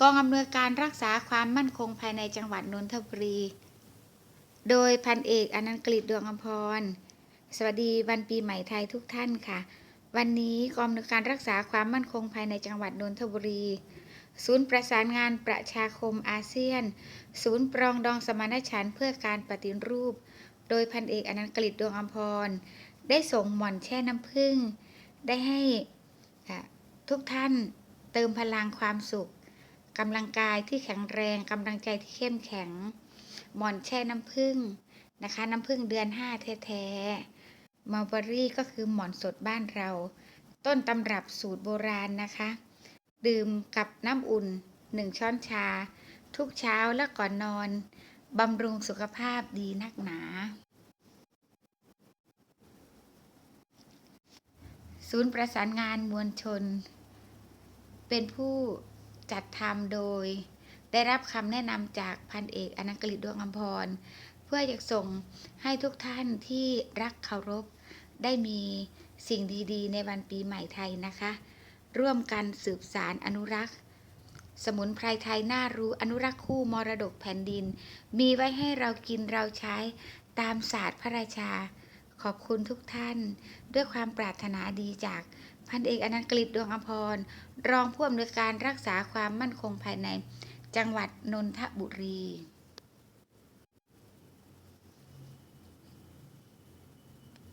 กองอำนวยการรักษาความมั่นคงภายในจังหวัดนนทบุรี โดยพันเอกอนันต์กฤษดวงอมพรสวัสดีวันปีใหม่ไทยทุกท่านค่ะ วันนี้กองอำนวยการรักษาความมั่นคงภายในจังหวัดนนทบุรี ศูนย์ประสานงานประชาคมอาเซียน ศูนย์ปรองดองสมานฉันท์เพื่อการปฏิรูป โดยพันเอกอนันต์กฤษดวงอมพรได้ส่งหม่อนแช่น้ำผึ้งได้ให้ทุกท่านเติมพลังความสุข กำลังกายที่แข็งแรงกำลังใจที่เข้มแข็ง หมอนแช่น้ำผึ้งนะคะ น้ำผึ้งเดือนห้าแท้ๆมัลเบอรี่ก็คือหมอนสดบ้านเรา ต้นตำรับสูตรโบราณนะคะ ดื่มกับน้ำอุ่นหนึ่งช้อนชา ทุกเช้าและก่อนนอนบำรุงสุขภาพดีนักหนา ศูนย์ประสานงานมวลชน เป็นผู้ จัดทำโดย ได้รับคำแนะนำจากพันเอกอนันต์กฤษดวงอมพร เพื่ออยากส่งให้ทุกท่านที่รักเคารพ ได้มีสิ่งดีๆ ในวันปีใหม่ไทยนะคะ ร่วมกันสืบสารอนุรักษ์ สมุนไพรไทยน่ารู้อนุรักษ์คู่มรดกแผ่นดิน มีไว้ให้เรากินเราใช้ตามศาสตร์พระราชา ขอบคุณทุกท่าน ด้วยความปรารถนาดีจาก พันเอกอนันต์กฤษดวงอภรรองผู้อำนวยการรักษาความมั่นคงภายใน จังหวัดนนทบุรี